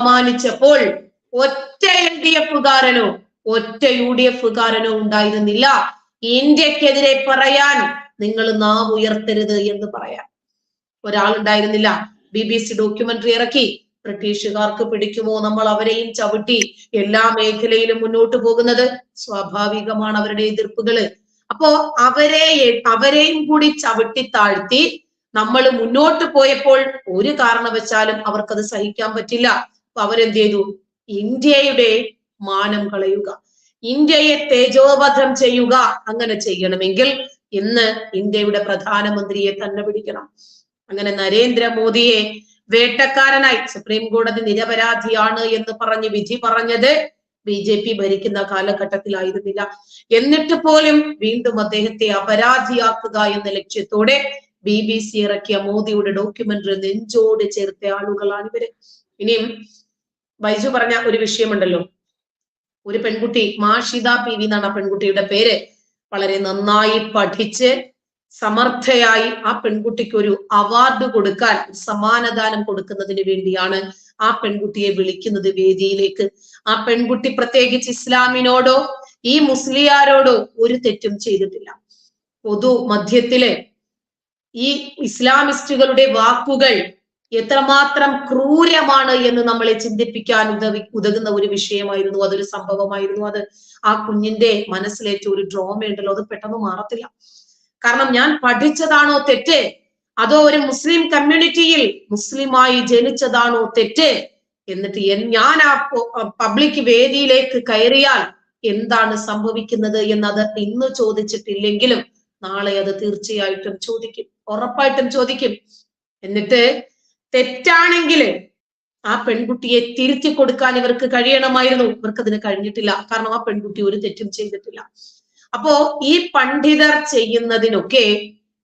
അപമാനിച്ചപ്പോൾ ഒറ്റ L D എഫുകാരനോ ഒറ്റ U D എഫുകാരനോ ഉണ്ടായിരുന്നില്ല. ഇന്ത്യക്കെതിരെ പറയാൻ നിങ്ങൾ നാവ് ഉയർത്തരുത് എന്ന് പറയാൻ. ഒരാളുണ്ടായിരുന്നില്ല ബി ബി സി ഡോക്യുമെന്ററി ഇറക്കി. ബ്രിട്ടീഷുകാർക്ക് പിടിക്കുമോ നമ്മൾ അവരെയും ചവിട്ടി. എല്ലാ മേഖലയിലും മുന്നോട്ട് പോകുന്നത് സ്വാഭാവികമാണ് അവരുടെ എതിർപ്പുകൾ അപ്പോ അവരെ അവരെയും കൂടി ചവിട്ടി താഴ്ത്തി നമ്മൾ മുന്നോട്ട് പോയപ്പോൾ ഒരു കാരണവശാലും അവർക്കത് സഹിക്കാൻ പറ്റില്ല. അവരെന്ത് ചെയ്തു ഇന്ത്യയുടെ മാനം കളയുക. ഇന്ത്യയെ തേജോവധം ചെയ്യുക. അങ്ങനെ ചെയ്യണമെങ്കിൽ ഇന്ന് ഇന്ത്യയുടെ പ്രധാനമന്ത്രിയെ തന്നെ പിടിക്കണം. അങ്ങനെ നരേന്ദ്രമോദിയെ വേട്ടക്കാരനായി സുപ്രീം കോടതി നിരപരാധിയാണ് എന്ന് പറഞ്ഞ് വിധി പറഞ്ഞത് ബി ജെ പി ഭരിക്കുന്ന കാലഘട്ടത്തിലായിരുന്നില്ല. എന്നിട്ട് പോലും വീണ്ടും അദ്ദേഹത്തെ അപരാധിയാക്കുക എന്ന ലക്ഷ്യത്തോടെ ബി ബി സി ഇറക്കിയ മോദിയുടെ ഡോക്യുമെന്ററി നെഞ്ചോട് ചേർത്ത ആളുകളാണ് ഇവർ ഇനിയും ബൈജു പറഞ്ഞ ഒരു വിഷയമുണ്ടല്ലോ. ഒരു പെൺകുട്ടി മാഷിത പി വി എന്നാണ് ആ പെൺകുട്ടിയുടെ പേര്. വളരെ നന്നായി പഠിച്ച് സമർത്ഥയായി ആ പെൺകുട്ടിക്ക് ഒരു അവാർഡ് കൊടുക്കാൻ സമ്മാനദാനം കൊടുക്കുന്നതിന് വേണ്ടിയാണ് ആ പെൺകുട്ടിയെ വിളിക്കുന്നത് വേദിയിലേക്ക്. ആ പെൺകുട്ടി പ്രത്യേകിച്ച് ഇസ്ലാമിനോടോ ഈ മുസ്ലിയാരോടോ ഒരു തെറ്റും ചെയ്തിട്ടില്ല. പൊതു മധ്യത്തിലെ ഈ ഇസ്ലാമിസ്റ്റുകളുടെ വാക്കുകൾ എത്രമാത്രം ക്രൂരമാണ് എന്ന് നമ്മളെ ചിന്തിപ്പിക്കാൻ ഉദവി ഉതകുന്ന ഒരു വിഷയമായിരുന്നു അതൊരു സംഭവമായിരുന്നു. അത് ആ കുഞ്ഞിന്റെ മനസ്സിലേറ്റ ഒരു ഡ്രോമ ഉണ്ടല്ലോ. അത് പെട്ടെന്ന് മാറത്തില്ല. കാരണം ഞാൻ പഠിച്ചതാണോ തെറ്റ്? അതോ ഒരു മുസ്ലിം കമ്മ്യൂണിറ്റിയിൽ മുസ്ലിമായി ജനിച്ചതാണോ തെറ്റ്? എന്നിട്ട് ഞാൻ ആ പബ്ലിക് വേദിയിലേക്ക് കയറിയാൽ എന്താണ് സംഭവിക്കുന്നത് എന്നത് ഇന്ന് ചോദിച്ചിട്ടില്ലെങ്കിലും നാളെ അത് തീർച്ചയായിട്ടും ചോദിക്കും. ഉറപ്പായിട്ടും ചോദിക്കും. എന്നിട്ട് തെറ്റാണെങ്കിൽ ആ പെൺകുട്ടിയെ തിരുത്തി കൊടുക്കാൻ ഇവർക്ക് കഴിയണമായിരുന്നു. ഇവർക്ക് അതിന് കഴിഞ്ഞിട്ടില്ല. കാരണം ആ പെൺകുട്ടി ഒരു തെറ്റും ചെയ്തിട്ടില്ല. അപ്പോ ഈ പണ്ഡിതർ ചെയ്യുന്നതിനൊക്കെ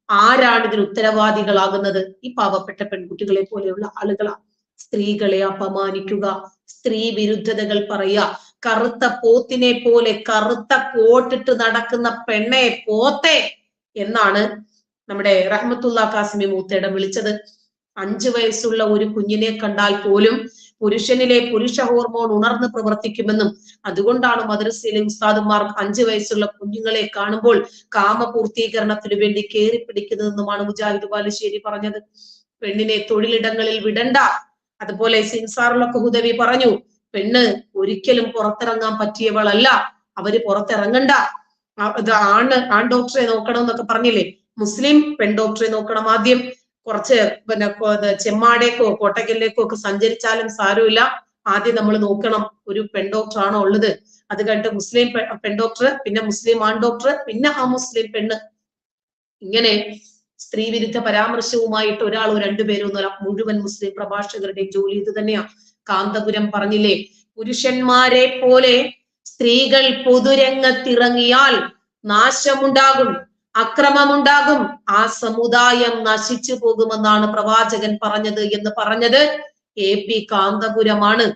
ആരാണ് ഇതിന് ഉത്തരവാദികളാകുന്നത്? ഈ പാവപ്പെട്ട പെൺകുട്ടികളെ പോലെയുള്ള ആളുകളാണ് സ്ത്രീകളെ അപമാനിക്കുക സ്ത്രീ വിരുദ്ധതകൾ പറയുക കറുത്ത പോത്തിനെ പോലെ കറുത്ത കോട്ടിട്ട് നടക്കുന്ന പെണ്ണെ പോത്തെ എന്നാണ് നമ്മുടെ റഹ്മത്തുള്ള കാസിമി മൂത്തേടം വിളിച്ചത്. അഞ്ചു വയസ്സുള്ള ഒരു കുഞ്ഞിനെ കണ്ടാൽ പോലും പുരുഷനിലെ പുരുഷ ഹോർമോൺ ഉണർന്ന് പ്രവർത്തിക്കുമെന്നും അതുകൊണ്ടാണ് മദ്രസയിലെ ഉസ്താദുമാർ അഞ്ചു വയസ്സുള്ള കുഞ്ഞുങ്ങളെ കാണുമ്പോൾ കാമപൂർത്തീകരണത്തിന് വേണ്ടി കയറി പിടിക്കുന്നതെന്നുമാണ് മുജാഹിദ് ബാലുശ്ശേരി പറഞ്ഞത്. പെണ്ണിനെ തൊഴിലിടങ്ങളിൽ വിടണ്ട. അതുപോലെ സിൻസാറിലൊക്കെ ഹുദവി പറഞ്ഞു പെണ്ണ് ഒരിക്കലും പുറത്തിറങ്ങാൻ പറ്റിയവളല്ല. അവർ പുറത്തിറങ്ങണ്ട. ആണ് ആൺ ഡോക്ടറെ നോക്കണം എന്നൊക്കെ പറഞ്ഞില്ലേ? മുസ്ലിം പെൺ ഡോക്ടറെ നോക്കണം ആദ്യം. കുറച്ച് പിന്നെ ചെമ്മാടേക്കോ കോട്ടക്കലിലേക്കോ ഒക്കെ സഞ്ചരിച്ചാലും സാരമില്ല. ആദ്യം നമ്മൾ നോക്കണം ഒരു പെൺ ഡോക്ടർ ആണോ ഉള്ളത്. അത് കഴിഞ്ഞിട്ട് മുസ്ലിം പെൺ ഡോക്ടർ പിന്നെ മുസ്ലിം ആൺ ഡോക്ടർ പിന്നെ ആ മുസ്ലിം പെണ്ണ്. ഇങ്ങനെ സ്ത്രീ വിരുദ്ധ പരാമർശവുമായിട്ട് ഒരാളോ രണ്ടുപേരോ ഒന്നുമല്ല മുഴുവൻ മുസ്ലിം പ്രഭാഷകരുടെയും ജോലി ഇത് തന്നെയാ. കാന്തപുരം പറഞ്ഞില്ലേ പുരുഷന്മാരെ പോലെ സ്ത്രീകൾ പൊതുരംഗത്തിറങ്ങിയാൽ നാശമുണ്ടാകും. അക്രമമുണ്ടാകും. ആ സമുദായം നശിച്ചു പോകുമെന്നാണ് പ്രവാചകൻ പറഞ്ഞത് എന്ന് പറഞ്ഞത് എ പി കാന്തപുരമാണ്.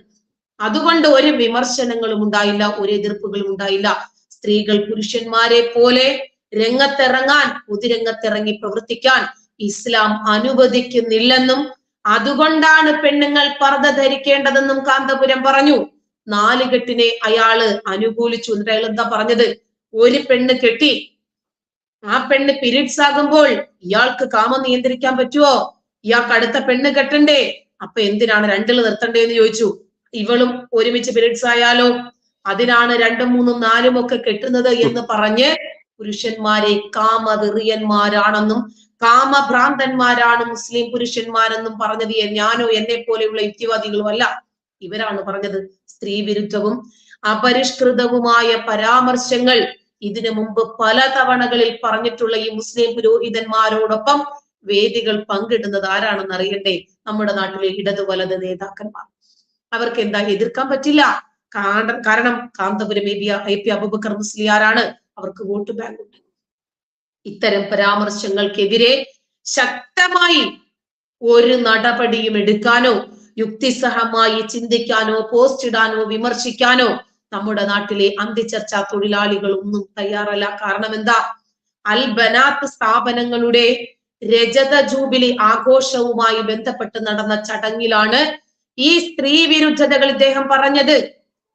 അതുകൊണ്ട് ഒരു വിമർശനങ്ങളും ഉണ്ടായില്ല ഒരു എതിർപ്പുകളും ഉണ്ടായില്ല. സ്ത്രീകൾ പുരുഷന്മാരെ പോലെ രംഗത്തിറങ്ങാൻ പൊതുരംഗത്തിറങ്ങി പ്രവർത്തിക്കാൻ ഇസ്ലാം അനുവദിക്കുന്നില്ലെന്നും അതുകൊണ്ടാണ് പെണ്ണുങ്ങൾ പർദ്ദ ധരിക്കേണ്ടതെന്നും കാന്തപുരം പറഞ്ഞു. നാലുകെട്ടിനെ അയാൾ അനുകൂലിച്ചു എന്നിട്ട് അയാൾ എന്താ പറഞ്ഞത്? ഒരു പെണ്ണ് കെട്ടി ആ പെണ്ണ് പീരീഡ്സ് ആകുമ്പോൾ ഇയാൾക്ക് കാമം നിയന്ത്രിക്കാൻ പറ്റുമോ ഇയാൾക്ക് അടുത്ത പെണ്ണ് കെട്ടണ്ടേ? അപ്പൊ എന്തിനാണ് രണ്ടിൽ നിർത്തണ്ടേ എന്ന് ചോദിച്ചു. ഇവളും ഒരുമിച്ച് പീരീഡ്സ് ആയാലോ അതിനാണ് രണ്ടും മൂന്നും നാലും ഒക്കെ കെട്ടുന്നത് എന്ന് പറഞ്ഞ് പുരുഷന്മാരെ കാമതെറിയന്മാരാണെന്നും കാമഭ്രാന്തന്മാരാണ് മുസ്ലിം പുരുഷന്മാരെന്നും പറഞ്ഞത് ഞാനോ എന്നെ പോലെയുള്ള യുക്തിവാദികളും അല്ല ഇവരാണ് പറഞ്ഞത് സ്ത്രീ വിരുദ്ധവും അപരിഷ്കൃതവുമായ പരാമർശങ്ങൾ ഇതിനു മുമ്പ് പല തവണകളിൽ പറഞ്ഞിട്ടുള്ള ഈ മുസ്ലിം പുരോഹിതന്മാരോടൊപ്പം വേദികൾ പങ്കിടുന്നത് ആരാണെന്ന് അറിയണ്ടേ നമ്മുടെ നാട്ടിലെ ഇടതു വലത് നേതാക്കന്മാർ. അവർക്ക് എന്താ എതിർക്കാൻ പറ്റില്ല? കാരണം Kanthapuram A P A P Abubakar മുസ്ലിയാരാണ് അവർക്ക് വോട്ട് ബാങ്ക് ഉണ്ട്. ഇത്തരം പരാമർശങ്ങൾക്കെതിരെ ശക്തമായി ഒരു നടപടിയും എടുക്കാനോ യുക്തിസഹമായി ചിന്തിക്കാനോ പോസ്റ്റ് ഇടാനോ വിമർശിക്കാനോ നമ്മുടെ നാട്ടിലെ അന്ത്യചർച്ചാ തൊഴിലാളികൾ ഒന്നും തയ്യാറല്ല. കാരണം എന്താ? അൽ ബനാത്ത് സ്ഥാപനങ്ങളുടെ രജത ജൂബിലി ആഘോഷവുമായി ബന്ധപ്പെട്ട് നടന്ന ചടങ്ങിലാണ് ഈ സ്ത്രീ വിരുദ്ധതകൾ ഇദ്ദേഹം പറഞ്ഞത്.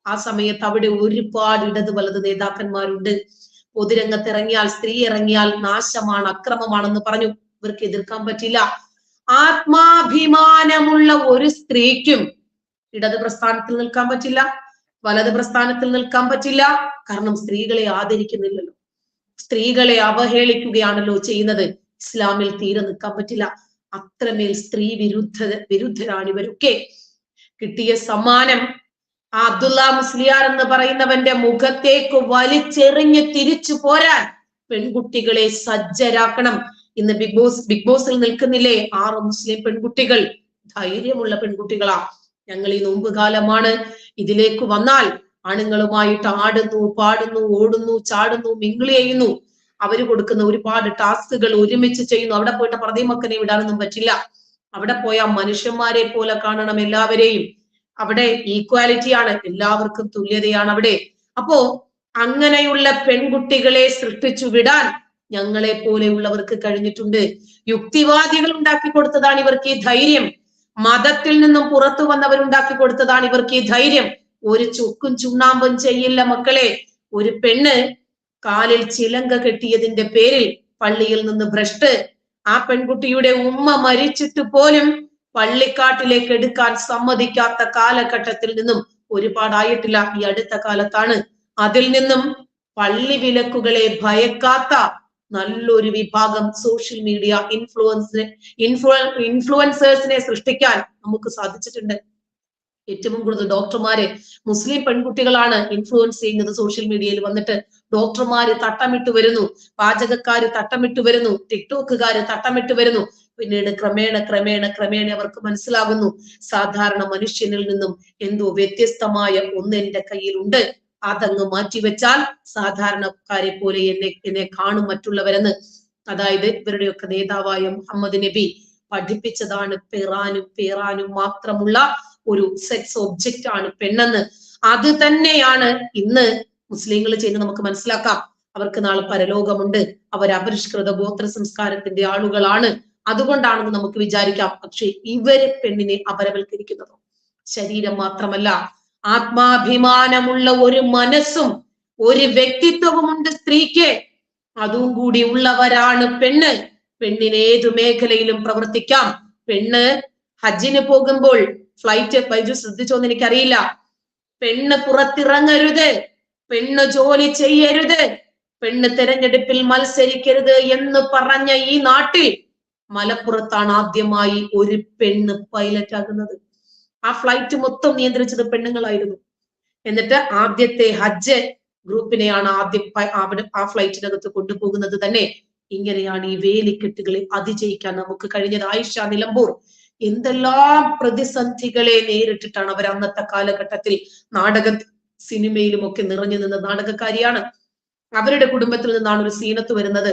ആ സമയത്ത് അവിടെ ഒരുപാട് ഇടത് വലത് നേതാക്കന്മാരുണ്ട്. പൊതുരംഗത്ത് ഇറങ്ങിയാൽ സ്ത്രീ ഇറങ്ങിയാൽ നാശമാണ് അക്രമമാണെന്ന് പറഞ്ഞു. ഇവർക്ക് എതിർക്കാൻ പറ്റില്ല. ആത്മാഭിമാനമുള്ള ഒരു സ്ത്രീക്കും ഇടത് പ്രസ്ഥാനത്തിൽ നിൽക്കാൻ പറ്റില്ല. വലത് പ്രസ്ഥാനത്തിൽ നിൽക്കാൻ പറ്റില്ല. കാരണം സ്ത്രീകളെ ആദരിക്കുന്നില്ലല്ലോ. സ്ത്രീകളെ അവഹേളിക്കുകയാണല്ലോ ചെയ്യുന്നത്. ഇസ്ലാമിൽ തീരെ നിൽക്കാൻ പറ്റില്ല. അത്രമേൽ സ്ത്രീ വിരുദ്ധ വിരുദ്ധരാണ് ഇവരൊക്കെ. കിട്ടിയ സമ്മാനം ആ മുസ്ലിയാർ എന്ന് പറയുന്നവന്റെ മുഖത്തേക്ക് വലിച്ചെറിഞ്ഞ് തിരിച്ചു പോരാൻ പെൺകുട്ടികളെ സജ്ജരാക്കണം. ഇന്ന് ബിഗ് ബോസ് ബിഗ് ബോസിൽ നിൽക്കുന്നില്ലേ? ആറ് മുസ്ലിം പെൺകുട്ടികൾ. ധൈര്യമുള്ള പെൺകുട്ടികളാ. ഞങ്ങൾ ഈ നോമ്പുകാലമാണ് ഇതിലേക്ക് വന്നാൽ ആണുങ്ങളുമായിട്ട് ആടുന്നു പാടുന്നു ഓടുന്നു ചാടുന്നു മിങ്കിൾ ചെയ്യുന്നു. അവർ കൊടുക്കുന്ന ഒരുപാട് ടാസ്കുകൾ ഒരുമിച്ച് ചെയ്യുന്നു. അവിടെ പോയിട്ട് പ്രതിമക്കനെ വിടാനൊന്നും പറ്റില്ല. അവിടെ പോയ മനുഷ്യന്മാരെ പോലെ കാണണം എല്ലാവരെയും. അവിടെ ഈക്വാലിറ്റി ആണ്. എല്ലാവർക്കും തുല്യതയാണ് അവിടെ. അപ്പോ അങ്ങനെയുള്ള പെൺകുട്ടികളെ സൃഷ്ടിച്ചു വിടാൻ ഞങ്ങളെ പോലെയുള്ളവർക്ക് കഴിഞ്ഞിട്ടുണ്ട്. യുക്തിവാദികൾ ഉണ്ടാക്കി കൊടുത്തതാണ് ഇവർക്ക് ഈ ധൈര്യം. മതത്തിൽ നിന്നും പുറത്തു വന്നവരുണ്ടാക്കി കൊടുത്തതാണ് ഇവർക്ക് ഈ ധൈര്യം. ഒരു ചുക്കും ചുണ്ണാമ്പും ചെയ്യില്ല മക്കളെ. ഒരു പെണ്ണ് കാലിൽ ചിലങ്ക കെട്ടിയതിന്റെ പേരിൽ പള്ളിയിൽ നിന്ന് ഭ്രഷ്ട്. ആ പെൺകുട്ടിയുടെ ഉമ്മ മരിച്ചിട്ട് പോലും പള്ളിക്കാട്ടിലേക്ക് എടുക്കാൻ സമ്മതിക്കാത്ത കാലഘട്ടത്തിൽ നിന്നും ഒരുപാടായിട്ടില്ല. ഈ അടുത്ത കാലത്താണ് അതിൽ നിന്നും പള്ളി വിലക്കുകളെ ഭയക്കാത്ത നല്ലൊരു വിഭാഗം സോഷ്യൽ മീഡിയ ഇൻഫ്ലുവൻസിനെ ഇൻഫ്ലു ഇൻഫ്ലുവൻസേഴ്സിനെ സൃഷ്ടിക്കാൻ നമുക്ക് സാധിച്ചിട്ടുണ്ട്. ഏറ്റവും കൂടുതൽ ഡോക്ടർമാരെ മുസ്ലിം പെൺകുട്ടികളാണ് ഇൻഫ്ലുവൻസ് ചെയ്യുന്നത് സോഷ്യൽ മീഡിയയിൽ വന്നിട്ട്. ഡോക്ടർമാര് തട്ടമിട്ട് വരുന്നു പാചകക്കാര് തട്ടമിട്ട് വരുന്നു ടിക്ടോക്കുകാര് തട്ടമിട്ട് വരുന്നു. പിന്നീട് ക്രമേണ ക്രമേണ ക്രമേണ അവർക്ക് മനസ്സിലാകുന്നു സാധാരണ മനുഷ്യനിൽ നിന്നും എന്തോ വ്യത്യസ്തമായ ഒന്ന് എന്റെ കയ്യിലുണ്ട്. അതങ്ങ് മാറ്റിവെച്ചാൽ സാധാരണക്കാരെ പോലെ എന്നെ എന്നെ കാണും മറ്റുള്ളവരെന്ന്. അതായത് ഇവരുടെയൊക്കെ നേതാവായ മുഹമ്മദ് നബി പഠിപ്പിച്ചതാണ് പേറാനും പേറാനും മാത്രമുള്ള ഒരു സെക്സ് ഒബ്ജക്റ്റ് ആണ് പെണ്ണെന്ന്. അത് തന്നെയാണ് ഇന്ന് മുസ്ലിങ്ങൾ ചെയ്യുന്നത്. നമുക്ക് മനസ്സിലാക്കാം. അവർക്ക് നാളെ പരലോകമുണ്ട്. അവർ അപരിഷ്കൃത ഗോത്ര സംസ്കാരത്തിന്റെ ആളുകളാണ്. അതുകൊണ്ടാണെന്ന് നമുക്ക് വിചാരിക്കാം. പക്ഷെ ഇവർ പെണ്ണിനെ അപരവൽക്കരിക്കുന്നതോ? ശരീരം മാത്രമല്ല. ആത്മാഭിമാനമുള്ള ഒരു മനസ്സും ഒരു വ്യക്തിത്വവും ഉണ്ട് സ്ത്രീക്ക്. അതും കൂടി ഉള്ളവരാണ് പെണ്ണ്. പെണ്ണിന് ഏതു മേഖലയിലും പ്രവർത്തിക്കാം. പെണ്ണ് ഹജ്ജിന് പോകുമ്പോൾ ഫ്ലൈറ്റ് പൈജു ശ്രദ്ധിച്ചോന്ന് എനിക്കറിയില്ല. പെണ്ണ് പുറത്തിറങ്ങരുത്. പെണ്ണ് ജോലി ചെയ്യരുത്. പെണ്ണ് തെരഞ്ഞെടുപ്പിൽ മത്സരിക്കരുത് എന്ന് പറഞ്ഞ ഈ നാട്ടിൽ മലപ്പുറത്താണ് ആദ്യമായി ഒരു പെണ്ണ് പൈലറ്റ് ആകുന്നത്. ആ ഫ്ലൈറ്റ് മൊത്തം നിയന്ത്രിച്ചത് പെണ്ണുങ്ങളായിരുന്നു. എന്നിട്ട് ആദ്യത്തെ ഹജ്ജ് ഗ്രൂപ്പിനെയാണ് ആദ്യം ആ ഫ്ലൈറ്റിനകത്ത് കൊണ്ടുപോകുന്നത് തന്നെ. ഇങ്ങനെയാണ് ഈ വേലിക്കെട്ടുകളെ അതിജയിക്കാൻ നമുക്ക് കഴിഞ്ഞത്. ആയിഷ നിലമ്പൂർ. എന്തെല്ലാം പ്രതിസന്ധികളെ നേരിട്ടിട്ടാണ് അവർ അന്നത്തെ കാലഘട്ടത്തിൽ നാടക സിനിമയിലും ഒക്കെ നിറഞ്ഞു നിന്ന നാടകക്കാരിയാണ്. അവരുടെ കുടുംബത്തിൽ നിന്നാണ് ഒരു സീനത്ത് വരുന്നത്.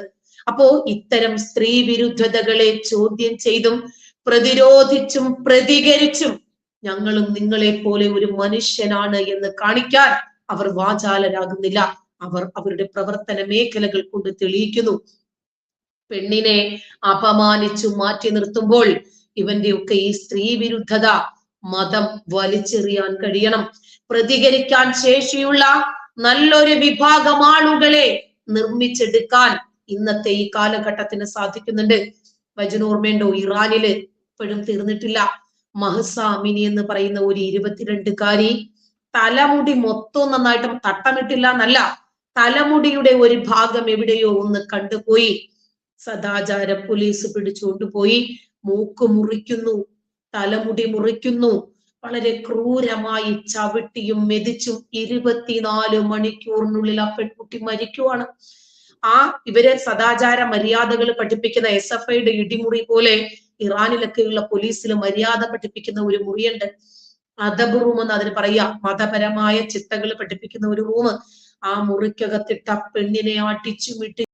അപ്പോ ഇത്തരം സ്ത്രീ വിരുദ്ധതകളെ ചോദ്യം ചെയ്തും പ്രതിരോധിച്ചും പ്രതികരിച്ചും ഞങ്ങളും നിങ്ങളെ പോലെ ഒരു മനുഷ്യനാണ് എന്ന് കാണിക്കാൻ അവർ വാചാലരാകുന്നില്ല. അവർ അവരുടെ പ്രവർത്തന മേഖലകൾ കൊണ്ട് തെളിയിക്കുന്നു. പെണ്ണിനെ അപമാനിച്ചു മാറ്റി നിർത്തുമ്പോൾ ഇവന്റെ ഒക്കെ ഈ സ്ത്രീ വിരുദ്ധത മതം വലിച്ചെറിയാൻ കഴിയണം. പ്രതികരിക്കാൻ ശേഷിയുള്ള നല്ലൊരു വിഭാഗം ആളുകളെ നിർമ്മിച്ചെടുക്കാൻ ഇന്നത്തെ ഈ കാലഘട്ടത്തിന് സാധിക്കുന്നുണ്ട്. വജനോർമ്മയുണ്ടോ ഇറാനിൽ ഇപ്പോഴും തീർന്നിട്ടില്ല. മഹസ അമിനി എന്ന് പറയുന്ന ഒരു ഇരുപത്തിരണ്ടുകാരി തലമുടി മൊത്തം നന്നായിട്ട് തട്ടമിട്ടില്ല എന്നല്ല തലമുടിയുടെ ഒരു ഭാഗം എവിടെയോ ഒന്ന് കണ്ടുപോയി. സദാചാര പോലീസ് പിടിച്ചുകൊണ്ടുപോയി മൂക്ക് മുറിക്കുന്നു തലമുടി മുറിക്കുന്നു. വളരെ ക്രൂരമായി ചവിട്ടിയും മെതിച്ചും ഇരുപത്തിനാല് മണിക്കൂറിനുള്ളിൽ ആ പെൺകുട്ടി മരിക്കുവാണ്. ആ ഇവരെ സദാചാര മര്യാദകൾ പഠിപ്പിക്കുന്ന എസ് എഫ് ഐയുടെ ഇടിമുറി പോലെ ഇറാനിലൊക്കെയുള്ള പോലീസിൽ മര്യാദ പഠിപ്പിക്കുന്ന ഒരു മുറിയുണ്ട്. അദബ് റൂം എന്ന് അതിന് പറയാ. മതപരമായ ചിട്ടകൾ പഠിപ്പിക്കുന്ന ഒരു റൂം. ആ മുറിക്കകത്തിട്ട പെണ്ണിനെ അടിച്ചുമിട്ട്